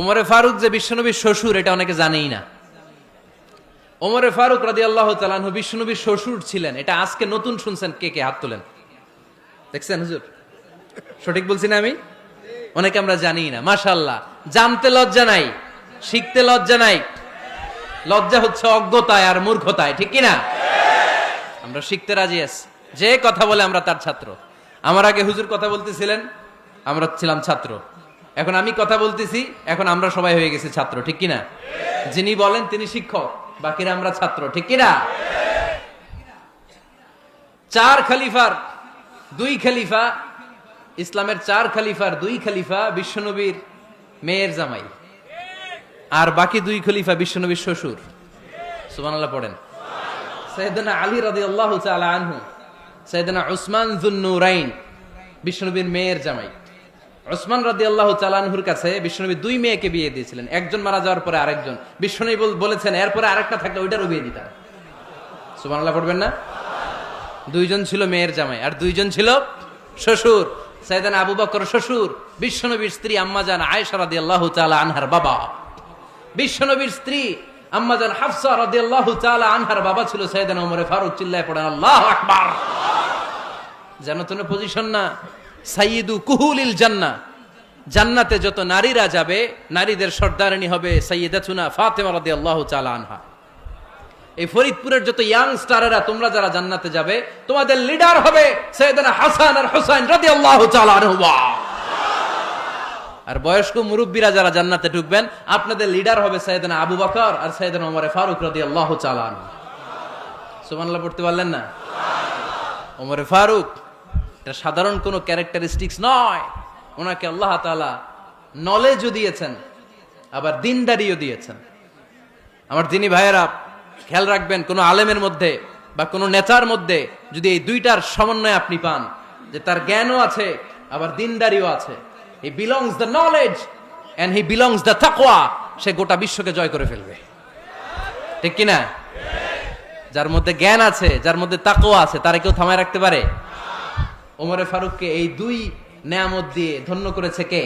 ওমরে ফারুক যে বিশ্বনবীর শ্বশুর, এটা অনেকে জানেই না। ওমরে ফারুক রাদি আল্লাহ তালানহু বিশ্বনবীর শ্বশুর ছিলেন। এটা আজকে নতুন শুনছেন কে কে হাত তোলেন। দেখছেন হুজুর? সঠিক বলছি না আমি? অনেকে আমরা জানি না। মাশাল্লাহ জানতে লজ্জা নাই, শিখতে লজ্জা নাই। লজ্জা হচ্ছে অজ্ঞতায় আর মূর্খতায়, ঠিক কি না আমরা শিখতে রাজি আছি। যে কথা বলে আমরা তার ছাত্র। আমার আগে হুজুর কথা বলতেছিলেন, আমরা ছিলাম ছাত্র। এখন আমি কথা বলতেছি, এখন আমরা সবাই হয়ে গেছি ছাত্র, ঠিক কি না যিনি বলেন তিনি শিক্ষক, বাকিরা আমরা ছাত্র, ঠিক কিনা? চার খলিফার, দুই খালিফা, ইসলামের চার খলিফার, দুই খালিফা, বিশ্বনবীর মেয়ের জামাই। আর বাকি দুই খলিফা বিশ্বনবীর শ্বশুর। সুবহানাল্লাহ পড়েন। সৈয়দনা আলী রাদিয়াল্লাহু তাআলা আনহু সৈয়দনা উসমান যুন্নুরাইন বিশ্বনবীর মেয়ের জামাই। উসমান রাদিয়াল্লাহু তাআলা আনহুর কাছে বিশ্বনবী দুই মেয়েকে বিয়ে দিয়েছিলেন। একজন মারা যাওয়ার পরে আরেকজন। বল- বলেছেন, এরপরে আরেকটা থাকলে ওইটারও বিয়ে দিতাম। সুবহানাল্লাহ, পড়বেন না? দুইজন ছিল মেয়ের জামাই, আর দুইজন ছিল শ্বশুর। সাইদান আবু বকর শ্বশুর, বিশ্বনবীর স্ত্রী আম্মাজান আয়েশা রাদিয়াল্লাহু তাআলা আনহার বাবা। বিশ্বনবীর স্ত্রী আম্মাজান হাফসা রাদিয়াল্লাহু তাআলা আনহার বাবা ছিল সাইদান ওমরে ফারুক, চিল্লায় পড়েন, আল্লাহু আকবার। যেন তেন পজিশন না। সাইয়্যিদু কুহুলিল জান্নাহ জান্নাতে যত নারীরা যাবে, নারীদের সর্দারিনী হবে সাইয়্যিদাতুনা ফাতেমা রাদিয়াল্লাহু তাআলা আনহা। এই ফরিদপুরের যত ইয়াং স্টারেরা তোমরা যারা জান্নাতে যাবে, তোমাদের লিডার হবে সৈয়দনা হাসান আর হুসাইন তাআলা আনহুমা। আর বয়স্ক মুরব্বীরা যারা জান্নাতে ঢুকবেন, আপনাদের লিডার হবে সৈয়দনা আবু বকর আর সৈয়দনা ওমর ফারুক রাদিয়াল্লাহু তাআলা চালান সুবহানাল্লাহ, পড়তে পারলেন না? ওমরে ফারুক এটা সাধারণ কোনো ক্যারেক্টারিস্টিক্স নয়। ওনাকে আল্লাহ তাআলা নলেজও দিয়েছেন, আবার দিনদারিও দিয়েছেন। আমার দিনী ভাইয়েরা, খেয়াল রাখবেন, কোনো আলেমের মধ্যে বা কোনো নেতার মধ্যে যদি এই দুইটার সমন্বয় আপনি পান, যে তার জ্ঞানও আছে, আবার দিনদারিও আছে। He belongs the knowledge and he belongs the তাকওয়া সে গোটা বিশ্বকে জয় করে ফেলবে। ঠিক কি না যার মধ্যে জ্ঞান আছে, যার মধ্যে তাকওয়া আছে, তারা কেউ থামায় রাখতে পারে? ওমরে ফারুককে এই দুই নেয়ামত দিয়ে ধন্য করেছে কে?